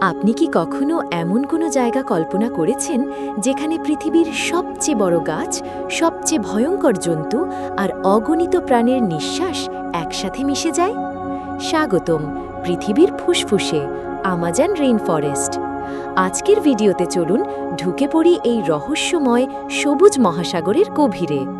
আপনি কি কখনো এমন কোনো জায়গা কল্পনা করেছেন যেখানে পৃথিবীর সবচেয়ে বড় গাছ, সবচেয়ে ভয়ঙ্কর জন্তু আর অগণিত প্রাণের নিঃশ্বাস একসাথে মিশে যায়? স্বাগতম পৃথিবীর ফুসফুসে আমাজন রেইন ফরেস্ট আজকের ভিডিওতে চলুন ঢুকে পড়ি এই রহস্যময় সবুজ মহাসাগরের গভীরে।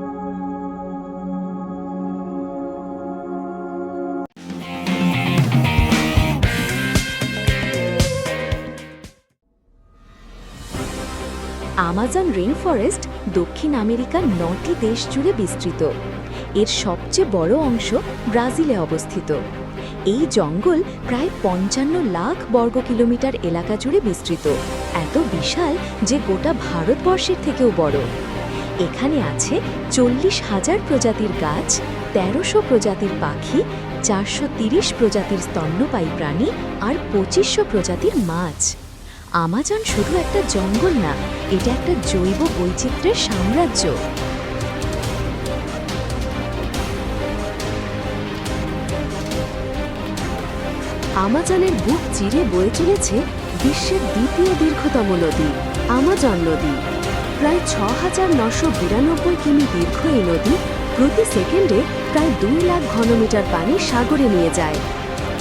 আমাজন রেইন ফরেস্ট দক্ষিণ আমেরিকার নটি দেশ জুড়ে বিস্তৃত। এর সবচেয়ে বড় অংশ ব্রাজিলে অবস্থিত। এই জঙ্গল প্রায় পঞ্চান্ন লাখ বর্গ কিলোমিটার এলাকা জুড়ে বিস্তৃত। এত বিশাল যে গোটা ভারতবর্ষের থেকেও বড়। এখানে আছে চল্লিশ হাজার প্রজাতির গাছ, তেরোশো প্রজাতির পাখি, চারশো প্রজাতির স্তন্যপায়ী প্রাণী আর পঁচিশশো প্রজাতির মাছ। আমাজন শুধু একটা জঙ্গল না, এটা একটা জৈব বৈচিত্র্যের সাম্রাজ্য। আমাজনের বুক চিরে বয়ে চলেছে বিশ্বের দ্বিতীয় দীর্ঘতম নদী, আমাজন নদী। প্রায় ছ হাজার নশো বিরানব্বই কিমি দীর্ঘ এই নদী প্রতি সেকেন্ডে প্রায় দুই লাখ ঘনমিটার পানি সাগরে নিয়ে যায়।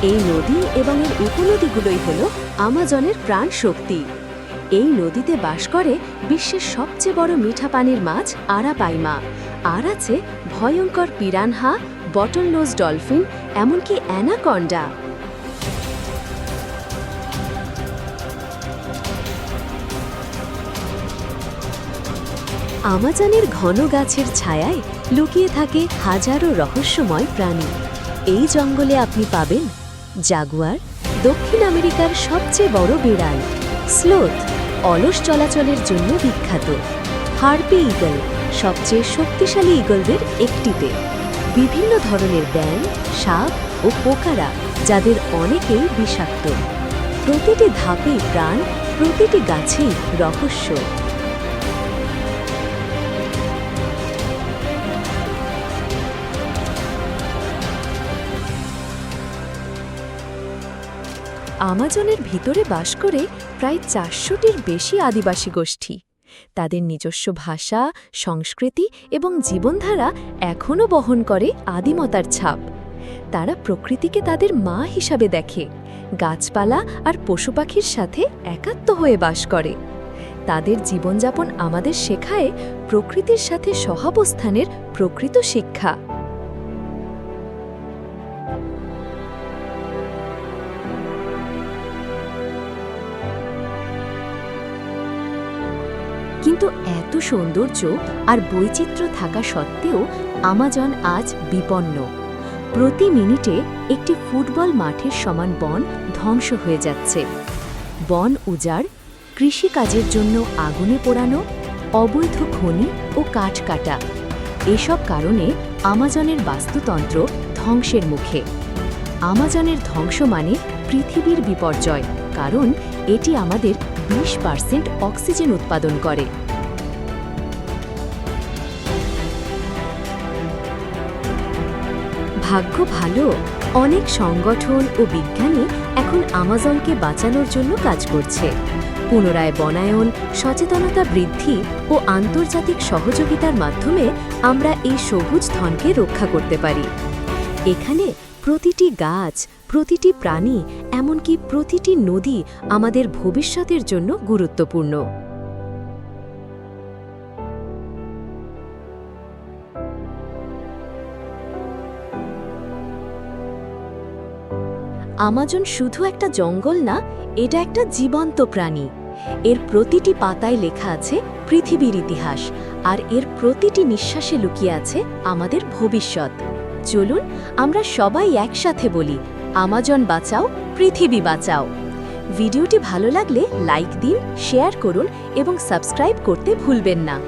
এই নদী এবং এর উপনদীগুলোই হল আমাজনের প্রাণ শক্তি এই নদীতে বাস করে বিশ্বের সবচেয়ে বড় মিঠা পানির মাছ আরাপাইমা। আর আছে ভয়ঙ্কর পিরানহা বটল নোজ ডলফিন, এমনকি অ্যানাকন্ডা। আমাজনের ঘন গাছের ছায়ায় লুকিয়ে থাকে হাজারো রহস্যময় প্রাণী। এই জঙ্গলে আপনি পাবেন জাগুয়ার দক্ষিণ আমেরিকার সবচেয়ে বড় বিড়াল, স্লোথ, অলস চলাচলের জন্য বিখ্যাত। হার্পি ইগল সবচেয়ে শক্তিশালী ইগলদের একটিতে। বিভিন্ন ধরনের ব্যাং সাপ ও পোকারা যাদের অনেকেই বিষাক্ত। প্রতিটি ধাপেই প্রাণ, প্রতিটি গাছেই রহস্য। আমাজনের ভিতরে বাস করে প্রায় চারশোটির বেশি আদিবাসী গোষ্ঠী। তাদের নিজস্ব ভাষা, সংস্কৃতি এবং জীবনধারা এখনও বহন করে আদিমতার ছাপ। তারা প্রকৃতিকে তাদের মা হিসাবে দেখে, গাছপালা আর পশু পাখির সাথে একাত্ম হয়ে বাস করে। তাদের জীবনযাপন আমাদের শেখায় প্রকৃতির সাথে সহাবস্থানের প্রকৃত শিক্ষা। কিন্তু এত সৌন্দর্য আর বৈচিত্র্য থাকা সত্ত্বেও আমাজন আজ বিপন্ন। প্রতি মিনিটে একটি ফুটবল মাঠের সমান বন ধ্বংস হয়ে যাচ্ছে। বন উজাড়, কৃষিকাজের জন্য আগুনে পোড়ানো, অবৈধ খনি ও কাঠ কাটা, এসব কারণে আমাজনের বাস্তুতন্ত্র ধ্বংসের মুখে। আমাজনের ধ্বংস মানে পৃথিবীর বিপর্যয়, কারণ এটি আমাদের বিশ পার্সেন্ট অক্সিজেন উৎপাদন করে। ভাগ্য ভালো, অনেক সংগঠন ও বিজ্ঞানী এখন আমাজনকে বাঁচানোর জন্য কাজ করছে। পুনরায় বনায়ন, সচেতনতা বৃদ্ধি ও আন্তর্জাতিক সহযোগিতার মাধ্যমে আমরা এই সবুজ ধনকে রক্ষা করতে পারি। এখানে প্রতিটি গাছ, প্রতিটি প্রাণী এমনকি প্রতিটি নদী আমাদের ভবিষ্যতের জন্য গুরুত্বপূর্ণ? আমাজন শুধু একটা জঙ্গল না, এটা একটা জীবন্ত প্রাণী। এর প্রতিটি পাতায় লেখা আছে পৃথিবীর ইতিহাস, আর এর প্রতিটি নিঃশ্বাসে লুকিয়ে আছে আমাদের ভবিষ্যৎ। চলুন, আমরা সবাই একসাথে বলি আমাজন বাঁচাও, পৃথিবী বাঁচাও। ভিডিওটি ভালো লাগলে লাইক দিন, শেয়ার করুন এবং সাবস্ক্রাইব করতে ভুলবেন না।